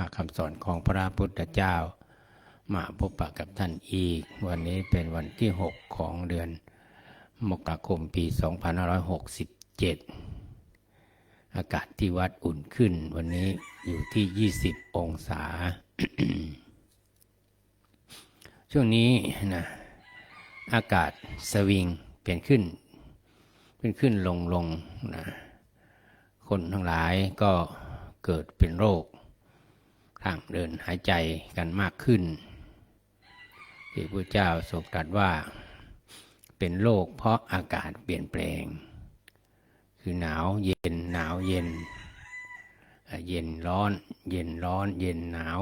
มะคำสอนของพระพุทธเจ้า มาพบปะกับท่านอีก วันนี้เป็นวันที่ 6 ของเดือน มกราคมปี 2567 อากาศที่วัดอุ่นขึ้น วันนี้อยู่ที่ 20 องศา ช่วงนี้นะอากาศสวิงเปลี่ยนขึ้น ขึ้นขึ้นลงลงนะคนทั้งหลายก็เกิดเป็นโรค ทางเดินหายใจกันมากขึ้น ที่พระเจ้าทรงตรัสว่าเป็นโรคเพราะอากาศเปลี่ยนแปลง คือหนาวเย็นหนาวเย็น เย็นร้อน เย็นร้อน เย็นหนาว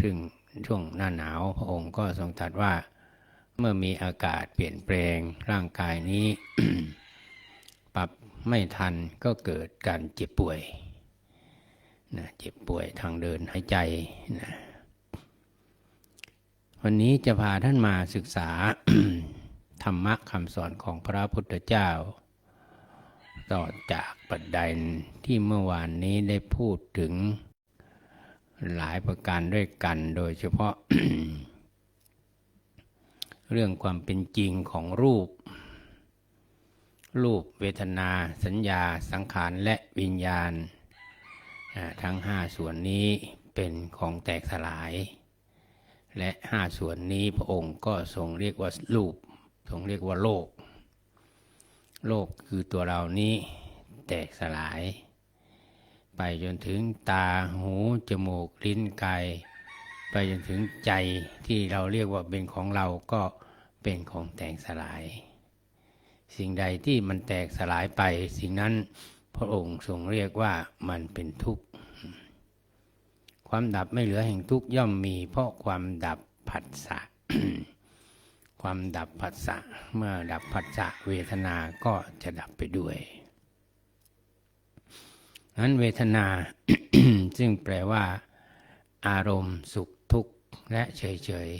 ซึ่งช่วงหน้าหนาวพระองค์ก็ทรงตรัสว่าเมื่อมีอากาศเปลี่ยนแปลงร่างกายนี้ ปรับไม่ทันก็เกิดการเจ็บป่วย นะเจ็บป่วยทางเดินหายใจนะวันนี้จะพาท่านมาศึกษา ธรรมะคำสอนของพระพุทธเจ้า ต่อจากประเด็นที่เมื่อวานนี้ได้พูดถึงหลายประการด้วยกัน โดยเฉพาะ เรื่องความเป็นจริงของรูป รูปเวทนา สัญญา สังขารและวิญญาณ ทั้งห้าส่วนนี้เป็นของแตกสลาย และห้าส่วนนี้พระองค์ก็ทรงเรียกว่ารูป ทรงเรียกว่าโลก โลกคือตัวเรานี้แตกสลาย ไปจนถึงตาหู จมูก ลิ้นกายไปจนถึงใจที่เราเรียกว่าเป็นของเราก็เป็นของแตกสลาย สิ่งใดที่มันแตกสลายไปสิ่งนั้น พระองค์ทรงเรียกว่ามันเป็นทุกข์ ความดับไม่เหลือแห่งทุกข์ย่อมมี เพราะความดับผัสสะ ความดับผัสสะ เมื่อดับผัสสะเวทนาก็จะดับไปด้วยนั้นเวทนา ซึ่งแปลว่า อารมณ์สุขทุกข์และเฉยเฉย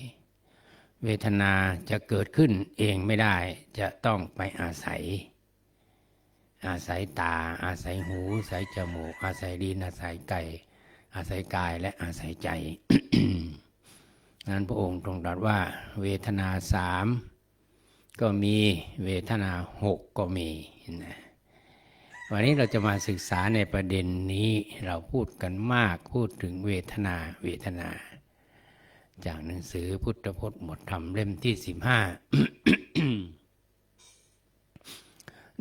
ๆเวทนาจะเกิดขึ้นเองไม่ได้จะต้องไปอาศัย อาศัยตา อาศัยหู อาศัยจมูก อาศัยลิ้นอาศัยไก่อาศัยกายและอาศัยใจ นั้นพระองค์ทรงตรัสว่า เวทนาสามก็มีเวทนาหกก็มีนะวันนี้เราจะมาศึกษาในประเด็นนี้เราพูดกันมากพูดถึงเวทนาเวทนา จากหนังสือพุทธพจน์หมดธรรมเล่มที่สิบห้า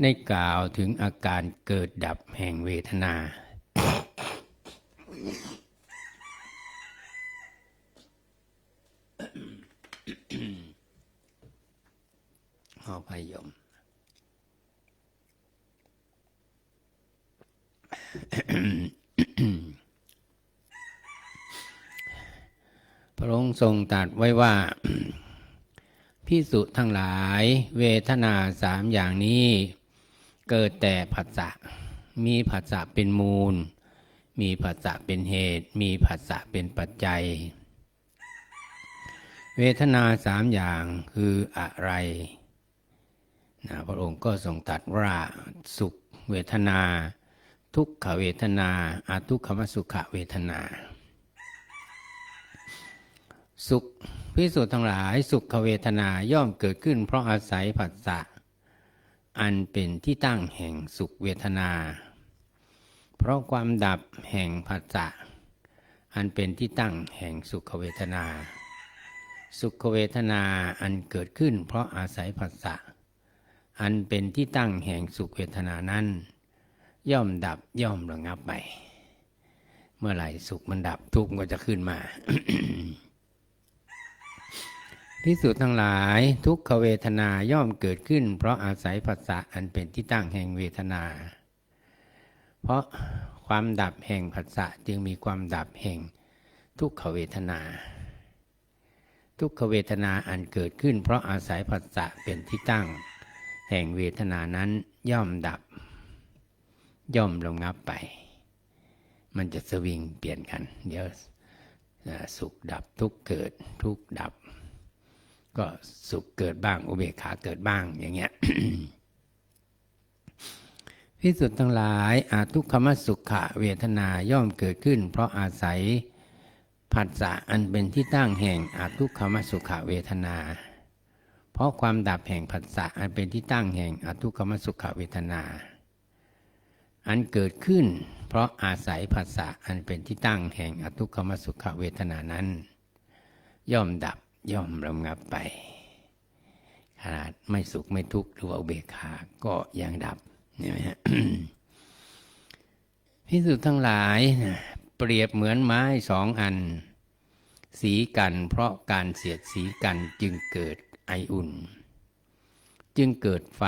ได้กล่าวถึงอาการเกิดดับแห่งเวทนา ขอพยม พระองค์ทรงตรัสไว้ว่าพิสุทั้งหลาย เวทนาสามอย่างนี้ เกิดแต่ผัสสะ มีผัสสะเป็นมูล มีผัสสะเป็นเหตุ มีผัสสะเป็นปัจจัย เวทนาสามอย่างคืออะไรนะพระองค์ก็ทรงตรัสว่าสุขเวทนา ทุกขเวทนาอาทุกขมสุขเวทนา สุขพิสุทธ์ทั้งหลายสุขเวทนาย่อมเกิดขึ้น เพราะอาศัยผัสสะ อันเป็นที่ตั้งแห่งสุขเวทนา เพราะความดับแห่งผัสสะอันเป็นที่ตั้งแห่งสุขเวทนา สุขเวทนาอันเกิดขึ้นเพราะอาศัยผัสสะอันเป็นที่ตั้งแห่งสุขเวทนานั้น ย่อมดับย่อมระงับไป เมื่อไหร่สุขมันดับทุกข์ก็จะขึ้นมา พิสูจน์ทั้งหลายทุกขเวทนาย่อมเกิดขึ้น เพราะอาศัยภาษะอันเป็นที่ตั้งแห่งเวทนา เพราะความดับแห่งภาษะจึงมีความดับแห่งทุกขเวทนา ทุกขเวทนาอันเกิดขึ้น เพราะอาศัยภาษะเป็นที่ตั้ง แห่งเวทนานั้นย่อมดับ ย่อมระงับไป มันจะสวิงเปลี่ยนกัน เดี๋ยวสุขดับทุกเกิดทุกดับ ก็สุขเกิดบ้างอุเบกขาเกิดบ้างอย่างเงี้ยพิสุทธ์ทั้งหลายอาทุกขมสุขะเวทนาย่อมเกิดขึ้น เพราะอาศัยผัสสะอันเป็นที่ตั้งแห่งอาทุกขมสุขะเวทนา เพราะความดับแห่งผัสสะอันเป็นที่ตั้งแห่งอาทุกขมสุขะเวทนา อันเกิดขึ้น เพราะอาศัยผัสสะอันเป็นที่ตั้งแห่งอทุกขมสุขเวทนานั้น ย่อมดับ ย่อมระงับไป ขนาดไม่สุขไม่ทุกข์หรือว่าอุเบกขาก็ยังดับเห็นไหมฮะพิสุทธ์ทั้งหลายเปรียบเหมือนไม้สองอัน สีกันเพราะการเสียดสีกันจึงเกิดไออุ่น จึงเกิดไฟ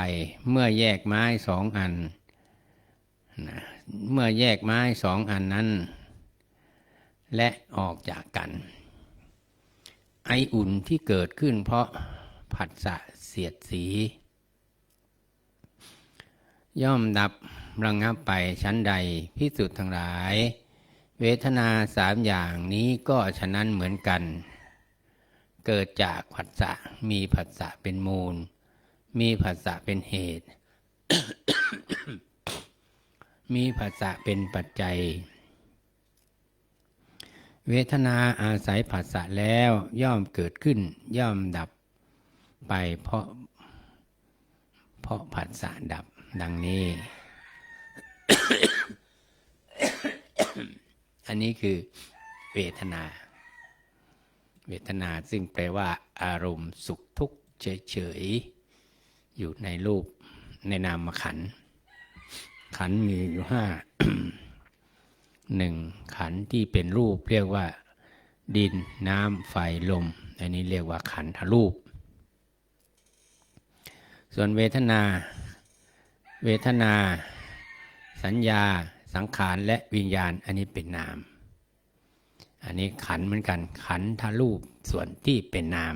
เมื่อแยกไม้สองอันนะเมื่อแยกไม้สองอันนั้น และออกจากกัน ไออุ่นที่เกิดขึ้นเพราะผัสสะเสียดสี ย่อมดับระงับไปชั้นใดพิสุทธ์ทั้งหลาย เวทนาสามอย่างนี้ก็ฉะนั้นเหมือนกัน เกิดจากผัสสะมีผัสสะเป็นมูล มีผัสสะเป็นเหตุ มีผัสสะเป็นปัจจัย เวทนาอาศัยผัสสะแล้วย่อมเกิดขึ้น ย่อมดับไปเพราะ เพราะผัสสะดับดังนี้ อันนี้คือเวทนา เวทนาซึ่งแปลว่า อารมณ์สุขทุกข์เฉยๆ อยู่ในรูปในนามขัน ขันมีอยู่ห้า หนึ่งขันที่เป็นรูปเรียกว่า ดินน้ำไฟลม อันนี้เรียกว่าขันธรูป ส่วนเวทนา เวทนา สัญญา สังขารและวิญญาณ อันนี้เป็นนาม อันนี้ขันเหมือนกัน ขันธรูปส่วนที่เป็นนาม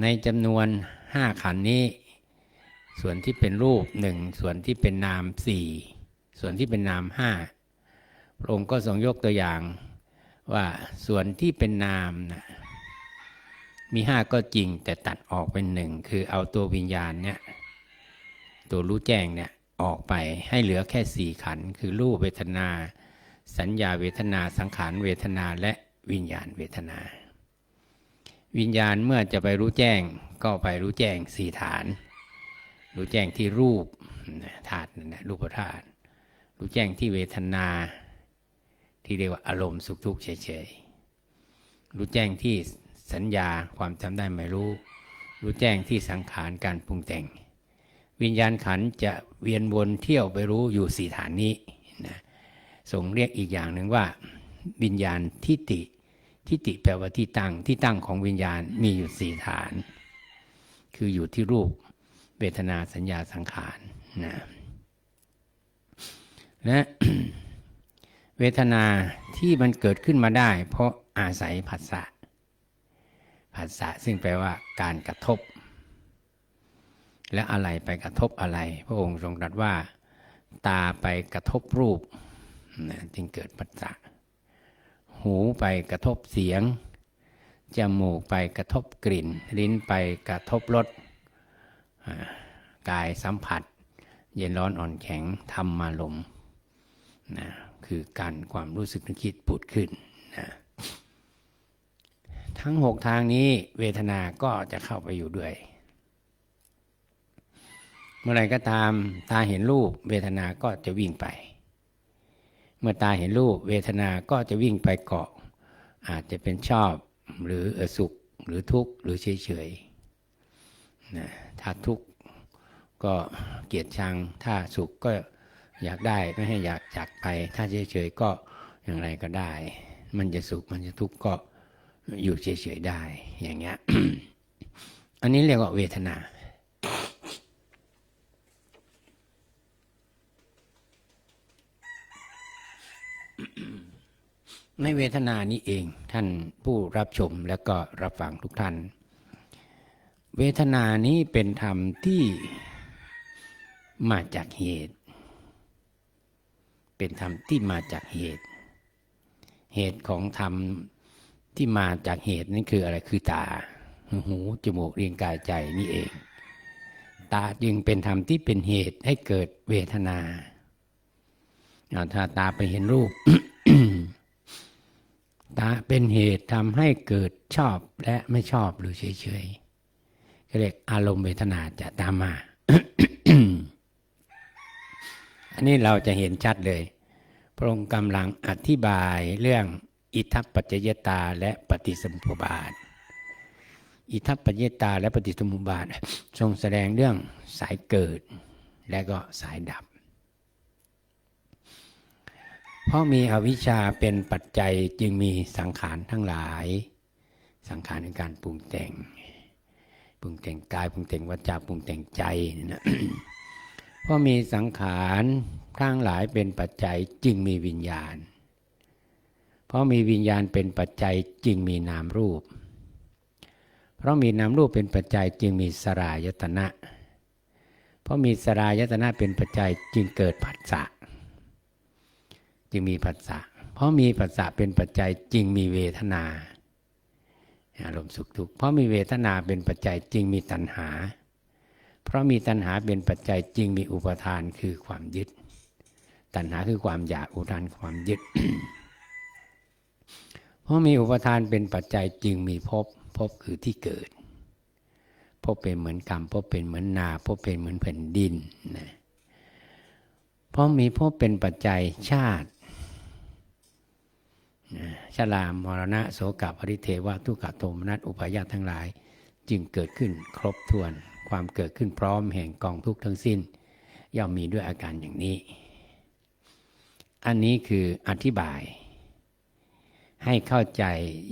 ในจำนวนห้าขันนี้ ส่วนที่เป็นรูปหนึ่งส่วนที่เป็นนามสี่ ส่วนที่เป็นนามห้าพระองค์ก็ทรงยกตัวอย่างว่าส่วนที่เป็นนามนะมีห้าก็จริงแต่ตัดออกเป็นหนึ่งคือเอาตัววิญญาณเนี่ยตัวรู้แจ้งเนี่ยออกไปให้เหลือแค่สี่ขัน คือรูปเวทนา สัญญาเวทนาสังขารเวทนาและวิญญาณเวทนา วิญญาณเมื่อจะไปรู้แจ้งก็ไปรู้แจ้งสี่ฐาน รู้แจ้งที่รูปธาตุนั่นแหละรูปธาตุ รู้แจ้งที่เวทนา ที่เรียกว่าอารมณ์สุขทุกข์เฉยๆ รู้แจ้งที่สัญญาความจำได้ไม่รู้ รู้แจ้งที่สังขารการปรุงแต่ง วิญญาณขันจะเวียนวนเที่ยวไปรู้อยู่สี่ฐานนี้นะส่งเรียกอีกอย่างหนึ่งว่า วิญญาณทิฏฐิทิฏฐิแปลว่าที่ตั้งที่ตั้งของวิญญาณมีอยู่สี่ฐาน คืออยู่ที่รูปเวทนาสัญญาสังขารนะ และเวทนาที่มันเกิดขึ้นมาได้ เพราะอาศัยผัสสะผัสสะซึ่งแปลว่าการกระทบ และอะไรไปกระทบอะไร พระองค์ทรงตรัสว่า ตาไปกระทบรูปนะจึงเกิดผัสสะหูไปกระทบเสียง จมูกไปกระทบกลิ่น ลิ้นไปกระทบรสกายสัมผัส เย็นร้อนอ่อนแข็งธรรมารมณ์ นะคือการความรู้สึกนึกคิดปุดขึ้นนะทั้งหกทางนี้เวทนาก็จะเข้าไปอยู่ด้วย เมื่อไรก็ตามตาเห็นรูปเวทนาก็จะวิ่งไป เมื่อตาเห็นรูปเวทนาก็จะวิ่งไปเกาะ อาจจะเป็นชอบหรือสุขหรือทุกข์หรือเฉยๆนะถ้าทุกข์ก็เกลียดชัง ถ้าสุขก็ อยากได้ไม่ให้อยากจากไป ถ้าเฉยๆก็อย่างไรก็ได้ มันจะสุขมันจะทุกข์ก็อยู่เฉยๆได้ อย่างเงี้ย อันนี้เรียกว่าเวทนา ในเวทนานี้เองท่านผู้รับชมแล้วก็รับฟังทุกท่าน เวทนานี้เป็นธรรมที่มาจากเหตุ เป็นธรรมที่มาจากเหตุ เหตุของธรรมที่มาจากเหตุนั่นคืออะไรคือตา หูจมูกเรียงกายใจนี่เอง ตาจึงเป็นธรรมที่เป็นเหตุให้เกิดเวทนาเอาถ้าตาไปเห็นรูป ตาเป็นเหตุทำให้เกิดชอบและไม่ชอบหรือเฉยๆก็เรียกอารมณ์เวทนาจะตามมา อันนี้เราจะเห็นชัดเลย พระองค์กำลังอธิบายเรื่องอิทัปปัจจยตาและปฏิสมุปบาท อิทัปปัจจยตาและปฏิสมุปบาททรงแสดงเรื่องสายเกิดและก็สายดับ เพราะมีอวิชชาเป็นปัจจัยจึงมีสังขารทั้งหลาย สังขารในการปรุงแต่ง ปรุงแต่งกายปรุงแต่งวาจาปรุงแต่งใจนี่นะ เพราะมีสังขารทั้งหลายเป็นปัจจัยจึงมีวิญญาณ เพราะมีวิญญาณเป็นปัจจัยจึงมีนามรูป เพราะมีนามรูปเป็นปัจจัยจึงมีสรายตนะ เพราะมีสรายตนะเป็นปัจจัยจึงเกิดผัสสะ จึงมีผัสสะ เพราะมีผัสสะเป็นปัจจัยจึงมีเวทนาอารมณ์สุขทุกข์เพราะมีเวทนาเป็นปัจจัยจึงมีตัณหา ราะมีตัณหาเป็นปัจจัยจึงมีอุปทานคือความยึด ตัณหาคือความอยากอุปทานความยึด เพราะมีอุปทานเป็นปัจจัยจึงมีภพภพคือที่เกิดภพเป็นเหมือนกรรมภพเป็นเหมือนนาภพเป็นเหมือนแผ่นดินนะเพราะมีภพเป็นปัจจัยชาตินะชรามรณะโสกปริเทวะทุกขโทมนัสอุปายาตทั้งหลาย จึงเกิดขึ้นครบถ้วน ความเกิดขึ้นพร้อมแห่งกองทุกข์ทั้งสิ้น ย่อมมีด้วยอาการอย่างนี้ อันนี้คืออธิบาย ให้เข้าใจ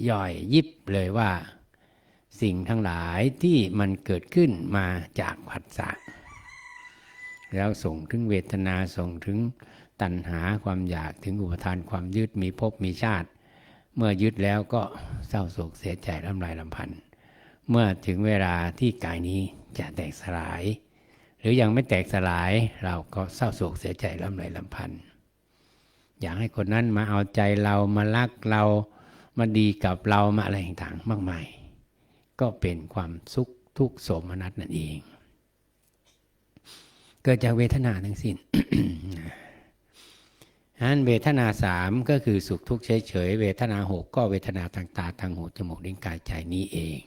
ย่อยยิบเลยว่า สิ่งทั้งหลายที่มันเกิดขึ้นมาจากผัสสะแล้วส่งถึงเวทนาส่งถึงตัณหาความอยากถึงอุปทานความยึดมีภพมีชาติ เมื่อยึดแล้วก็เศร้าโศกเสียใจลำลายลำพันธ์ เมื่อถึงเวลาที่กายนี้จะแตกสลาย หรือยังไม่แตกสลายเราก็เศร้าโศกเสียใจลำลายลำพันธ์อยากให้คนนั้นมาเอาใจเรามารักเรามาดีกับเรามาอะไรต่างๆมากมาย ก็เป็นความสุขทุกโสมนัสนั่นเอง เกิดจากเวทนาทั้งสิ้นนั้นเวทนาสามก็คือสุขทุกข์เฉยๆเวทนาหกก็เวทนาทางตาทางหูจมูกลิ้นกายใจนี้เอง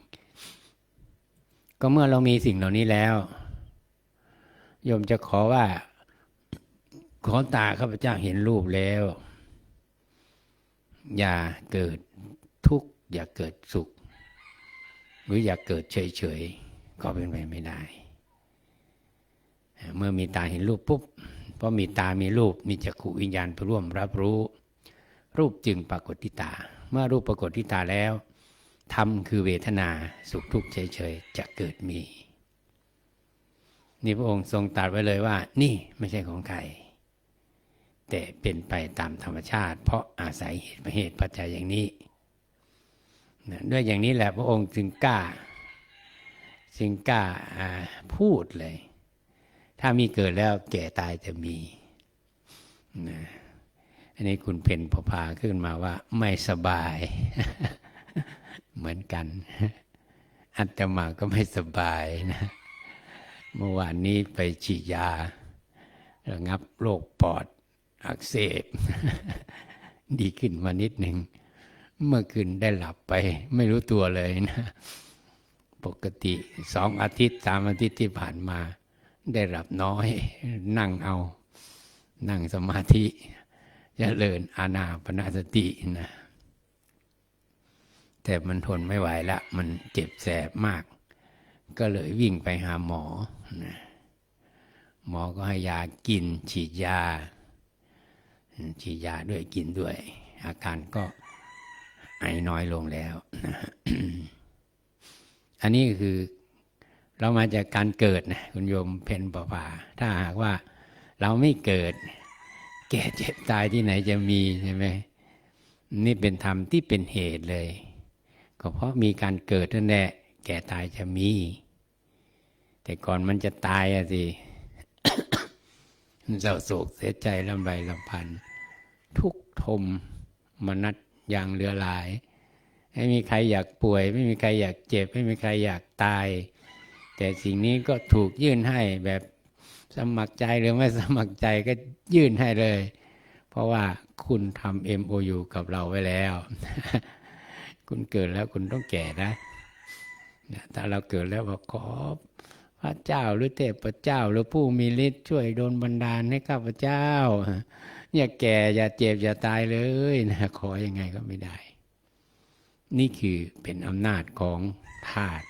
ก็เมื่อเรามีสิ่งเหล่านี้แล้วโยมจะขอว่า ขอตาข้าพเจ้าเห็นรูปแล้ว อย่าเกิดทุกข์อย่าเกิดสุข หรืออย่าเกิดเฉยๆก็เป็นไปไม่ได้ เมื่อมีตาเห็นรูปปุ๊บเพราะมีตามีรูปมีจักขุวิญญาณไปร่วมรับรู้ รูปจึงปรากฏที่ตา เมื่อรูปปรากฏที่ตาแล้ว ธรรมคือเวทนาสุขทุกข์เฉยๆจะเกิดมี นี่พระองค์ทรงตรัสไว้เลยว่า นี่ไม่ใช่ของใคร แต่เป็นไปตามธรรมชาติ เพราะอาศัยเหตุเหตุปัจจัยอย่างนี้นะด้วยอย่างนี้แหละพระองค์จึงกล้า จึงกล้าพูดเลย ถ้ามีเกิดแล้วแก่ตายจะมีนะอันนี้คุณเพนพพาขึ้นมาว่าไม่สบาย เหมือนกัน อัตมาก็ไม่สบายนะ เมื่อวานนี้ไปฉีดยาระงับโรคปอดอักเสบ ดีขึ้นมานิดหนึ่ง เมื่อคืนได้หลับไป ไม่รู้ตัวเลยนะ ปกติสองอาทิตย์สามอาทิตย์ที่ผ่านมา ได้หลับน้อย นั่งเอา นั่งสมาธิจเจริญอาณาปณสตินะ แต่มันทนไม่ไหวละ มันเจ็บแสบมาก ก็เลยวิ่งไปหาหมอนะหมอก็ให้ยากิน ฉีดยา ฉีดยาด้วยกินด้วย อาการก็ไอน้อยลงแล้วนะอันนี้คือเรามาจากการเกิดนะคุณโยมเพนปภาถ้าหากว่าเราไม่เกิด แก่เจ็บตายที่ไหนจะมีใช่ไหมนี่เป็นธรรมที่เป็นเหตุเลย ก็เพราะมีการเกิดนั่นแหละแก่ตายจะมี แต่ก่อนมันจะตายอะสิเศร้าโศกเสียใจลำไรลำพัน ทุกทมมนัดอย่างเรือหลาย ไม่มีใครอยากป่วย ไม่มีใครอยากเจ็บ ไม่มีใครอยากตาย แต่สิ่งนี้ก็ถูกยื่นให้แบบสมัครใจหรือไม่สมัครใจก็ยื่นให้เลย เพราะว่าคุณทำ MOU กับเราไว้แล้ว คุณเกิดแล้วคุณต้องแก่นะถ้าเราเกิดแล้วบอกขอพระเจ้าหรือเทพเจ้า หรือผู้มีฤทธิ์ช่วยโดนบันดาลให้ข้าพเจ้า อย่าแก่อย่าเจ็บอย่าตายเลยนะขออยังไงก็ไม่ได้ นี่คือเป็นอำนาจของธาตุ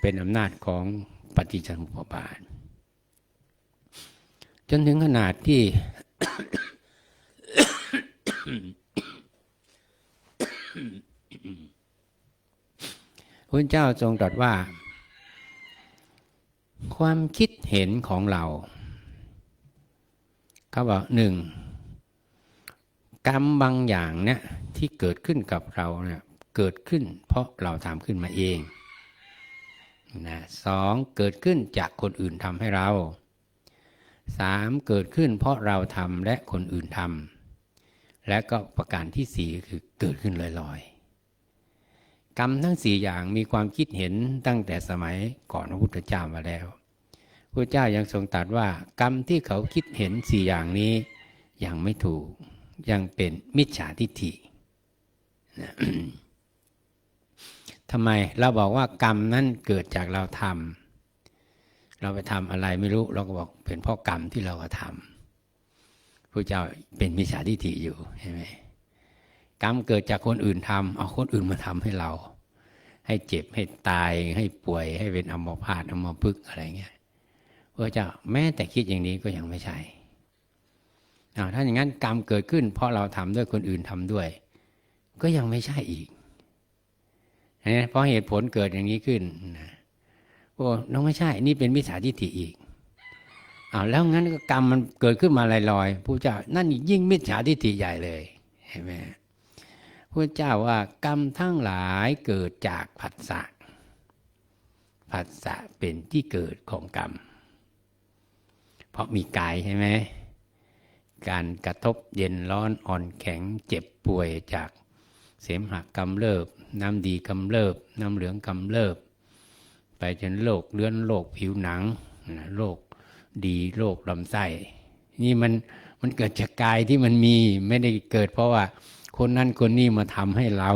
เป็นอำนาจของปฏิจจสมุปบาท จนถึงขนาดที่ พระเจ้าทรงตรัสว่า ความคิดเห็นของเราเขาบอกหนึ่งกรรมบางอย่างเนี่ยที่เกิดขึ้นกับเราเนี่ยเกิดขึ้น เพราะเราทำขึ้นมาเองนะสองเกิดขึ้นจากคนอื่นทำให้เราสามเกิดขึ้นเพราะเราทำและคนอื่นทำและก็ประการที่สี่คือเกิดขึ้นลอยๆ รรมทั้งสี่อย่างมีความคิดเห็นตั้งแต่สมัยก่อนพระพุทธเจ้ามาแล้วพระเจ้ายังทรงตรัสว่ากรรมที่เขาคิดเห็นสี่อย่างนี้ยังไม่ถูกยังเป็นมิจฉาทิฏฐิทำไมเราบอกว่ากรรมนั้นเกิดจากเราทำเราไปทำอะไรไม่รู้ เราก็บอกเป็นเพราะกรรมที่เรากระทำพระเจ้าเป็นมิจฉาทิฏฐิอยู่ใช่ไหมกรรมเกิดจากคนอื่นทำเอาคนอื่นมาทำให้เรา ให้เจ็บให้ตายให้ป่วยให้เป็นอัมพาตอัมพฤกษ์อะไรเงี้ยพระเจ้าแม้แต่คิดอย่างนี้ก็ยังไม่ใช่ถ้าอย่างนั้นกรรมเกิดขึ้น เพราะเราทำด้วยคนอื่นทำด้วย ก็ยังไม่ใช่อีกนะเพราะเหตุผลเกิดอย่างนี้ขึ้นนะโอ้น้องไม่ใช่ นี่เป็นมิจฉาทิฏฐิอีกอ้าวแล้วงั้นกรรมมันเกิดขึ้นมาลอยๆผู้เจ้านั่นยิ่งมิจฉาทิฏฐิใหญ่เลยเห็นไหม พระเจ้าว่ากรรมทั้งหลายเกิดจากผัสสะผัสสะเป็นที่เกิดของกรรม เพราะมีกายใช่ไหมการกระทบเย็นร้อนอ่อนแข็งเจ็บป่วยจากเสมหะกำเริบ น้ำดีกำเริบ น้ำเหลืองกำเริบ ไปจนโรคเลื้อนโรคผิวหนังโรคดีโรคลำไส้ นี่มันมันเกิดจากกายที่มันมีไม่ได้เกิดเพราะว่า คนนั้นคนนี้มาทำให้เรา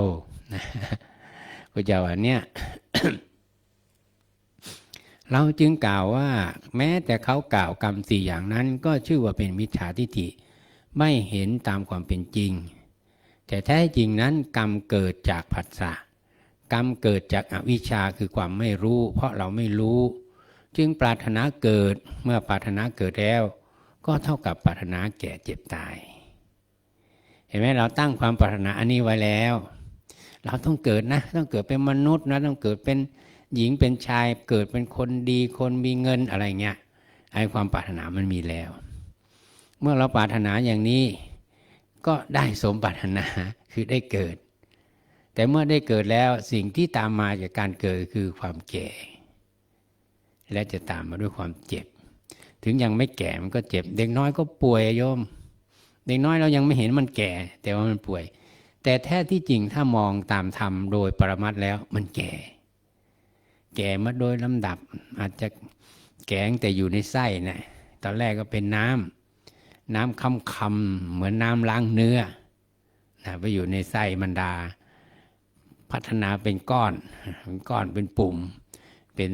พระเจ้าอันเนี้ยเราจึงกล่าวว่า แม้แต่เขากล่าวกรรมสี่อย่างนั้น ก็ชื่อว่าเป็นมิจฉาทิฏฐิไม่เห็นตามความเป็นจริง แต่แท้จริงนั้นกรรมเกิดจากผัสสะกรรมเกิดจากอวิชชาคือความไม่รู้ เพราะเราไม่รู้ จึงปรารถนาเกิดเมื่อปรารถนาเกิดแล้ว ก็เท่ากับปรารถนาแก่เจ็บตาย ห็นไหมเราตั้งความปรารถนาอันนี้ไว้แล้ว เราต้องเกิดนะ ต้องเกิดเป็นมนุษย์นะ ต้องเกิดเป็นหญิงเป็นชาย เกิดเป็นคนดี คนมีเงินอะไรเงี้ยไอ้ความปรารถนามันมีแล้ว เมื่อเราปรารถนาอย่างนี้ก็ได้สมปรารถนาคือได้เกิด แต่เมื่อได้เกิดแล้วสิ่งที่ตามมาจากการเกิดคือความแก่ และจะตามมาด้วยความเจ็บ ถึงยังไม่แก่มันก็เจ็บ เด็กน้อยก็ป่วยโยม เด็กน้อยเรายังไม่เห็นมันแก่ แต่ว่ามันป่วย แต่แท้ที่จริงถ้ามองตามธรรมโดยปรมัตแล้วมันแก่ แก่มาโดยลำดับ อาจจะแก่งแต่อยู่ในไส้นะตอนแรกก็เป็นน้ำน้ำคำคำเหมือนน้ำล้างเนื้อนะไปอยู่ในไส้มันดา พัฒนาเป็นก้อนเป็นก้อนเป็นปุ่ม เป็น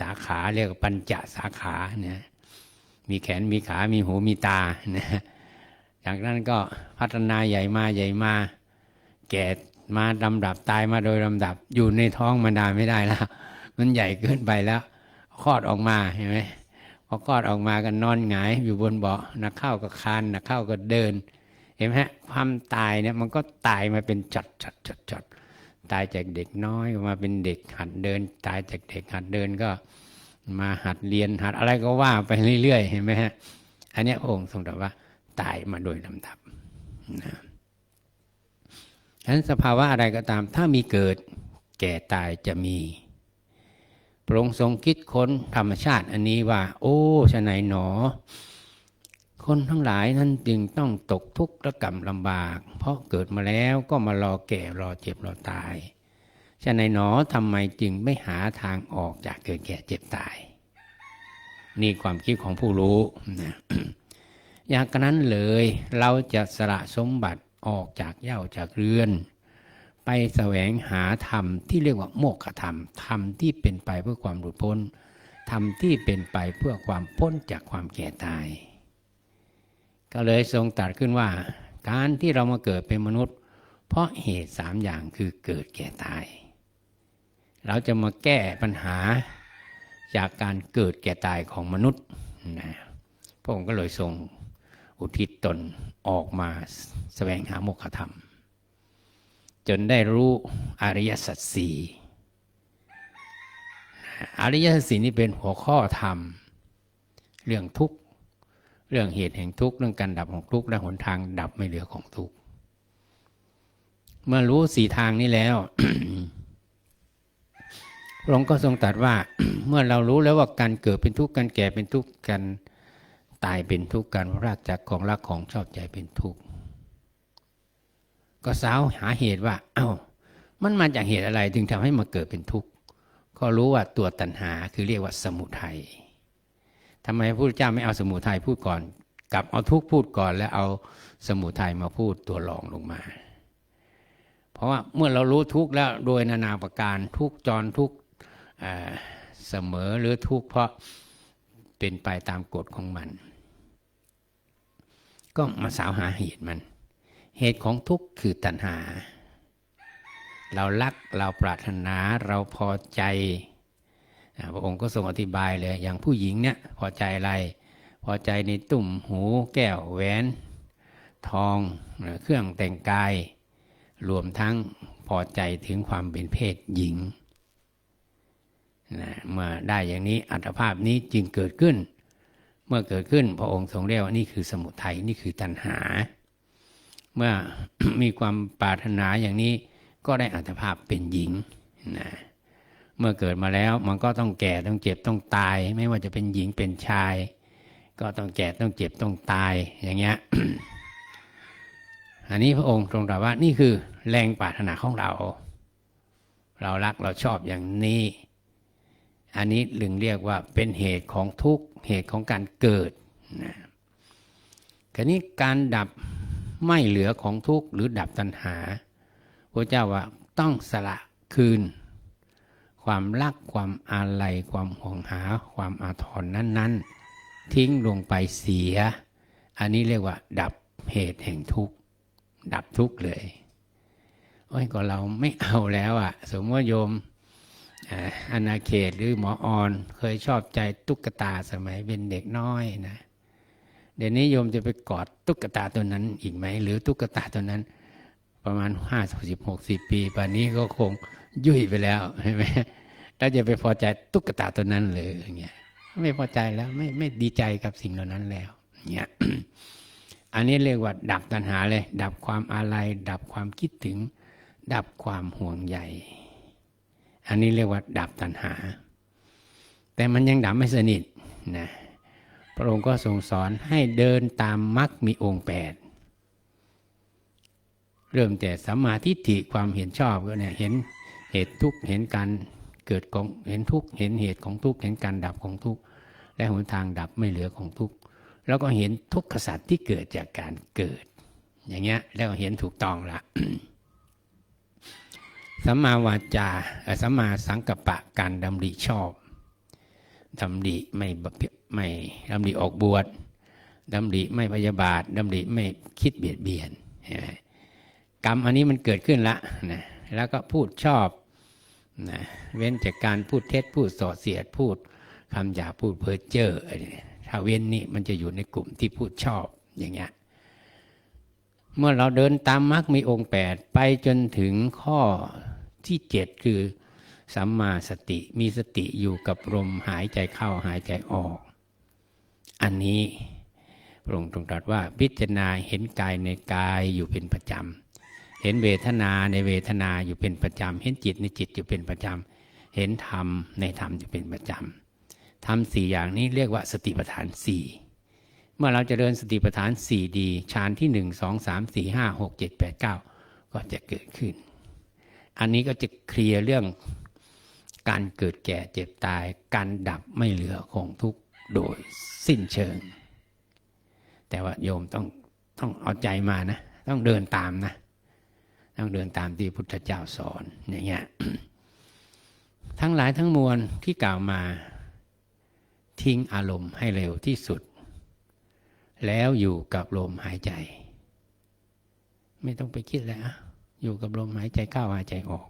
สาขาเรียกว่าปัญจสาขาเนี่ยมีแขนมีขา มีหู มีตานะ จากนั้นก็พัฒนาใหญ่มาใหญ่มา แก่มาลำดับตายมาโดยลำดับ อยู่ในท้องมันดาไม่ได้แล้วมันใหญ่เกินไปแล้วคลอดออกมาเห็นไหมพอคลอดออกมากันนอนหงายอยู่บนเบาะนักเข้าก็คานนักเข้าก็เดิน เห็นไหมฮะความตายเนี่ยมันก็ตายมาเป็นจัดจัดจัดจัดตายจากเด็กน้อยมาเป็นเด็กหัดเดิน ตายจากเด็กหัดเดินก็มาหัดเรียนหัดอะไรก็ว่าไปเรื่อยๆเห็นไหมฮะ อันนี้องค์ทรงตรัสว่า ตายมาโดยลำดับนะฉะนั้นสภาวะอะไรก็ตาม ถ้ามีเกิดแก่ตายจะมีพระองค์ทรงคิดค้นธรรมชาติอันนี้ว่า โอ้ชะไหนหนอ คนทั้งหลายนั้นจึงต้องตกทุกข์ระกรรมลำบาก เพราะเกิดมาแล้วก็มารอแก่รอเจ็บรอตายฉะนั้นหนอทำไมจึงไม่หาทางออกจากเกิดแก่เจ็บตาย นี่ความคิดของผู้รู้นะ อย่างนั้นเลยเราจะสละสมบัติออกจากเย้าจากเรือน ไปแสวงหาธรรมที่เรียกว่าโมกขธรรมธรรมที่เป็นไปเพื่อความหลุดพ้นธรรมที่เป็นไปเพื่อความพ้นจากความแก่ตาย ก็เลยทรงตรัสขึ้นว่า การที่เรามาเกิดเป็นมนุษย์ เพราะเหตุสามอย่างคือเกิดแก่ตาย เราจะมาแก้ปัญหาจากการเกิดแก่ตายของมนุษย์นะพระองค์ก็เลยทรง อุทิศตนออกมาแสวงหาโมกขธรรม จนได้รู้อริยสัจสี่อริยสัจสี่นี่เป็นหัวข้อธรรม เรื่องทุกข์ เรื่องเหตุแห่งทุกข์ เรื่องการดับของทุกข์และหนทางดับไม่เหลือของทุกข์ เมื่อรู้สี่ทางนี้แล้วพระองค์ก็ทรงตรัสว่า เมื่อเรารู้แล้วว่าการเกิดเป็นทุกข์การแก่เป็นทุกข์การ ตายเป็นทุกข์การรากจากของรักของชอบใจเป็นทุกข์ก็สาวหาเหตุว่า เอา้า มันมาจากเหตุอะไรถึงทำให้มาเกิดเป็นทุกข์ก็รู้ว่าตัวตัณหาคือเรียกว่าสมุทัยทำไมพระพุทธเจ้าไม่เอาสมุทัยพูดก่อนกลับเอาทุกข์พูดก่อน แล้วเอาสมุทัยมาพูดตัวรองลงมา เพราะว่าเมื่อเรารู้ทุกข์แล้วโดยนานาประการทุกจรทุกเอ่อเสมอหรือทุกข์เพราะเป็นไปตามกฎของมัน ก็มาสาวหาเหตุมัน เหตุของทุกข์คือตัณหา เรารักเราปรารถนาเราพอใจพระองค์ก็ทรงอธิบายเลย อย่างผู้หญิงเนี่ยพอใจอะไร พอใจในตุ่มหู แก้วแหวน ทอง เครื่องแต่งกาย รวมทั้งพอใจถึงความเป็นเพศหญิงนะเมื่อได้อย่างนี้อัตภาพนี้จึงเกิดขึ้น เมื่อเกิดขึ้นพระองค์ทรงเรียกว่านี่คือสมุทัยนี่คือตัณหา เมื่อมีความปรารถนาอย่างนี้ก็ได้อัตภาพเป็นหญิงนะเมื่อเกิดมาแล้วมันก็ต้องแก่ต้องเจ็บต้องตาย ไม่ว่าจะเป็นหญิงเป็นชาย ก็ต้องแก่ต้องเจ็บต้องตายอย่างเงี้ยอันนี้พระองค์ทรงตรัสว่านี่คือแรงปรารถนาของเรา เรารักเราชอบอย่างนี้ อันนี้ลึงเรียกว่าเป็นเหตุของทุกข์เหตุของการเกิดนะคราวนี้การดับไม่เหลือของทุกข์หรือดับตัณหาพระเจ้าว่าต้องสละคืน ความรักความอาลัยความห่วงหา ความอาทรนั้น ๆ ทิ้งลงไปเสีย อันนี้เรียกว่า ดับเหตุแห่งทุกข์ดับทุกข์เลยโอ้ยก็เราไม่เอาแล้วอะ่ะ สมมติว่าโยม อาอนาเขตหรือหมอออนเคยชอบใจตุ๊กตาสมัยเป็นเด็กน้อยนะ เดี๋ยวนี้โยมจะไปกอดตุ๊กตาตัวนั้นอีกไหม หรือตุ๊กตาตัวนั้น ประมาณห้าสิบหกสิบปีป่านนี้ก็คงยุ่ยไปแล้วใช่ไหมแล้วจะไปพอใจตุ๊กตาตัวนั้นเลยอย่างเงี้ยไม่พอใจแล้วไม่ไม่ดีใจกับสิ่งเหล่านั้นแล้วเนี่ยอันนี้เรียกว่า ดับตัณหาเลย ดับความอาลัยดับความคิดถึง ดับความห่วงใย อันนี้เรียกว่าดับตัณหา แต่มันยังดับไม่สนิทนะพระองค์ก็ทรงสอนให้เดินตามมรรคมีองค์แปดเริ่มแต่สัมมาทิฏฐิความเห็นชอบก็เนี่ยเห็นเหตุทุกข์เห็นการเกิดของเห็นทุกข์เห็นเหตุของทุกข์เห็นการดับของทุกข์และหนทางดับไม่เหลือของทุกข์แล้วก็เห็นทุกขสัตว์ที่เกิดจากการเกิด อย่างเงี้ยแล้วเห็นถูกต้องละ สัมมาวาจาเอ่อสัมมาสังกัปปะการดำริชอบดำริไม่บะเพียไม่ดำริออกบวชดำริไม่พยาบาทดำริไม่คิดเบียดเบียนกรรมอันนี้มันเกิดขึ้นละนะแล้วก็พูดชอบนะเว้นจากการพูดเท็จพูดส่อเสียดพูดคำหยาพูดเพ้อเจ้อถ้าเว้นนี่มันจะอยู่ในกลุ่มที่พูดชอบอย่างเงี้ยเมื่อเราเดินตามมรรคมีองค์แปดไปจนถึงข้อ ที่เจ็ดคือสัมมาสติมีสติอยู่กับลมหายใจเข้าหายใจออก อันนี้พระองค์ตรงตรัสว่าพิจารณาเห็นกายในกายอยู่เป็นประจำ เห็นเวทนาในเวทนาอยู่เป็นประจำ เห็นจิตในจิตอยู่เป็นประจำ เห็นธรรมในธรรมอยู่เป็นประจำทำสี่อย่างนี้เรียกว่าสติปัฏฐานสี่เมื่อเราจะเดินสติปัฏฐานสี่ดีฌานที่หนึ่งสองสามสี่ห้าหกเจ็ดแปดเก้าก็จะเกิดขึ้น อันนี้ก็จะเคลียร์เรื่องการเกิดแก่เจ็บตาย การดับไม่เหลือคงทุกโดยสิ้นเชิง แต่ว่าโยมต้องต้องเอาใจมานะ ต้องเดินตามนะ ต้องเดินตามที่พุทธเจ้าสอนอย่างเงี้ยทั้งหลายทั้งมวลที่กล่าวมาทิ้งอารมณ์ให้เร็วที่สุด แล้วอยู่กับลมหายใจ ไม่ต้องไปคิดแล้ว อยู่กับลมหายใจเข้าหายใจออก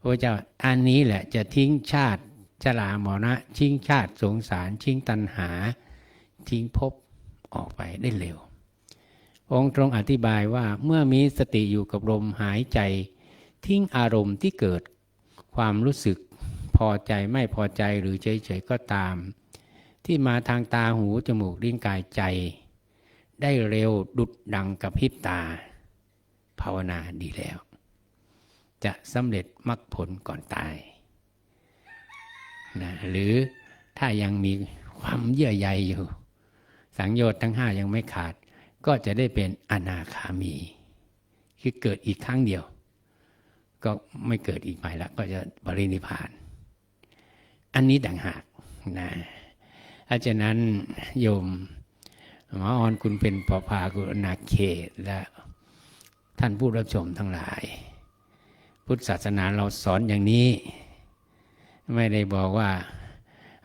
พระเจ้าอันนี้แหละจะทิ้งชาติชรามรณะทิ้งชาติสงสารทิ้งตัณหา ทิ้งภพออกไปได้เร็ว องค์ตรงอธิบายว่าเมื่อมีสติอยู่กับลมหายใจ ทิ้งอารมณ์ที่เกิดความรู้สึกพอใจไม่พอใจหรือเฉยๆก็ตาม ที่มาทางตาหูจมูกลิ้นกายใจ ได้เร็วดุดดังกับพิบตา ภาวนาดีแล้ว จะสำเร็จมรรคผลก่อนตายนะหรือถ้ายังมีความเยื่อใยอยู่ สังโยชน์ทั้งห้ายังไม่ขาด ก็จะได้เป็นอนาคามี คือเกิดอีกครั้งเดียว ก็ไม่เกิดอีกใหม่ละก็จะบรินิพาน อันนี้ต่างหากนะอาจารนั้นโยมหมอออนคุณเป็นปภากุณาเขตและ ท่านผู้รับชมทั้งหลาย พุทธศาสนาเราสอนอย่างนี้ ไม่ได้บอกว่า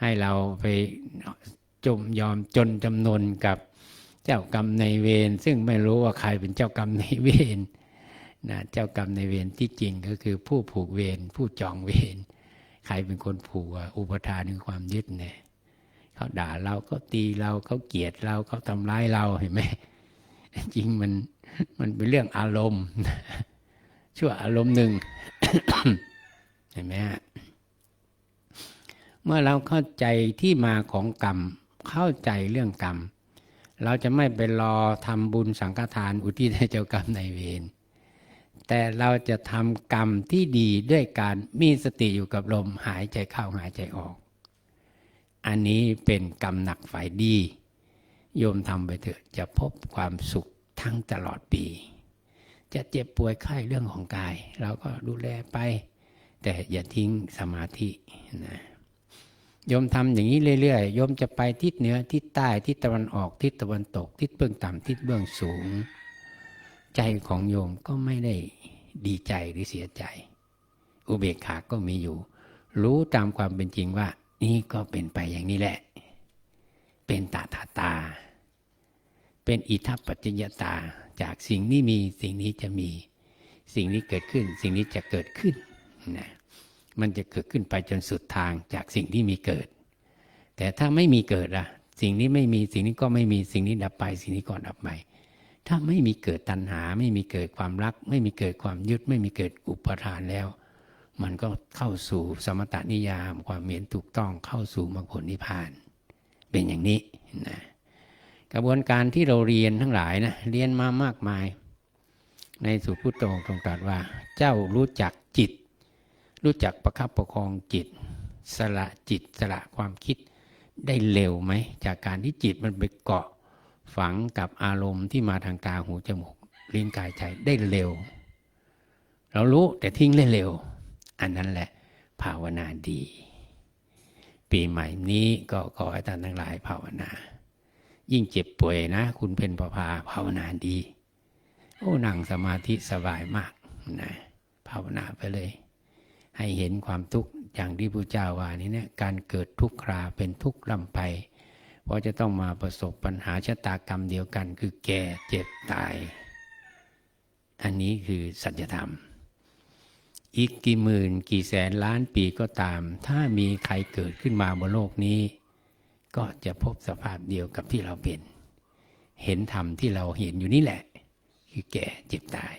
ให้เราไปจมยอมจนจำนนกับเจ้ากรรมในเวรซึ่งไม่รู้ว่าใครเป็นเจ้ากรรมในเวรนะเจ้ากรรมในเวรที่จริงก็คือผู้ผูกเวรผู้จองเวรใครเป็นคนผูกอุปทานคือความยึดเนี่ยเขาด่าเราเขาตีเราเขาเกลียดเราเขาทำร้ายเราเห็นไหมจริงมัน มันเป็นเรื่องอารมณ์ ชั่วอารมณ์หนึ่งเห็นไหมฮะเมื่อเราเข้าใจที่มาของกรรม เข้าใจเรื่องกรรม เราจะไม่ไปรอทำบุญสังฆทานอุทิศให้เจ้ากรรมในายเวรแต่เราจะทำกรรมที่ดีด้วยการมีสติอยู่กับลมหายใจเข้าหายใจออก อันนี้เป็นกรรมหนักฝ่ายดี โยมทำไปเถอะจะพบความสุข ทั้งตลอดปี จะเจ็บป่วยไข้เรื่องของกาย เราก็ดูแลไป แต่อย่าทิ้งสมาธินะโยมทำอย่างนี้เรื่อยๆโยมจะไปทิศเหนือทิศใต้ทิศตะวันออกทิศตะวันตก ทิศเบื้องต่ำทิศเบื้องสูง ใจของโยมก็ไม่ได้ดีใจหรือเสียใจ อุเบกขาก็มีอยู่ รู้ตามความเป็นจริงว่า นี่ก็เป็นไปอย่างนี้แหละ เป็นตาตาตา เป็นอิทัปปัจจยตา จากสิ่งนี้มีสิ่งนี้จะมี สิ่งนี้เกิดขึ้น สิ่งนี้จะเกิดขึ้นนะมันจะเกิดขึ้นไปจนสุดทางจากสิ่งที่มีเกิด แต่ถ้าไม่มีเกิดละสิ่งนี้ไม่มีสิ่งนี้ก็ไม่มีสิ่งนี้ดับไป สิ่งนี้ก็ดับไปถ้าไม่มีเกิดตัณหา ไม่มีเกิดความรัก ไม่มีเกิดความยึด ไม่มีเกิดอุปทานแล้ว มันก็เข้าสู่สมถนิยาม ความเห็นถูกต้องเข้าสู่มรรคผลนิพพาน เป็นอย่างนี้นะ กระบวนการที่เราเรียนทั้งหลายนะเรียนมามากมาย ในสุพุทโธตรงตรัสว่า เจ้ารู้จักจิต รู้จักประคับประคองจิต สละจิตสละความคิดได้เร็วไหม จากการที่จิตมันไปเกาะฝังกับอารมณ์ที่มาทางตาหูจมูกลิ้นกายใจได้เร็ว เรารู้แต่ทิ้งได้เร็ว อันนั้นแหละภาวนาดี ปีใหม่นี้ก็ขอให้ท่านทั้งหลายภาวนา ยิ่งเจ็บป่วยนะ คุณเป็นประภาภาวนาดี โอ้นั่งสมาธิสบายมากนะภาวนาไปเลย ให้เห็นความทุกข์อย่างที่พระเจ้าว่านี้เนี่ยการเกิดทุกข์คราเป็นทุกข์ลำไปเพราะจะต้องมาประสบปัญหาชะตากรรมเดียวกัน คือแก่เจ็บตาย อันนี้คือสัจธรรม อีกกี่หมื่นกี่แสนล้านปีก็ตาม ถ้ามีใครเกิดขึ้นมาบนโลกนี้ ก็จะพบสภาพเดียวกับที่เราเป็น เห็นธรรมที่เราเห็นอยู่นี่แหละ คือแก่เจ็บตาย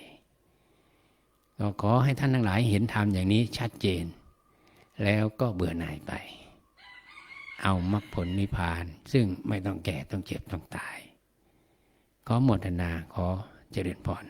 ก็ขอให้ท่านทั้งหลายเห็นธรรมอย่างนี้ชัดเจน แล้วก็เบื่อหน่ายไป เอามรรคผลนิพพาน ซึ่งไม่ต้องแก่ต้องเจ็บต้องตาย ขอโมทนาขอเจริญพร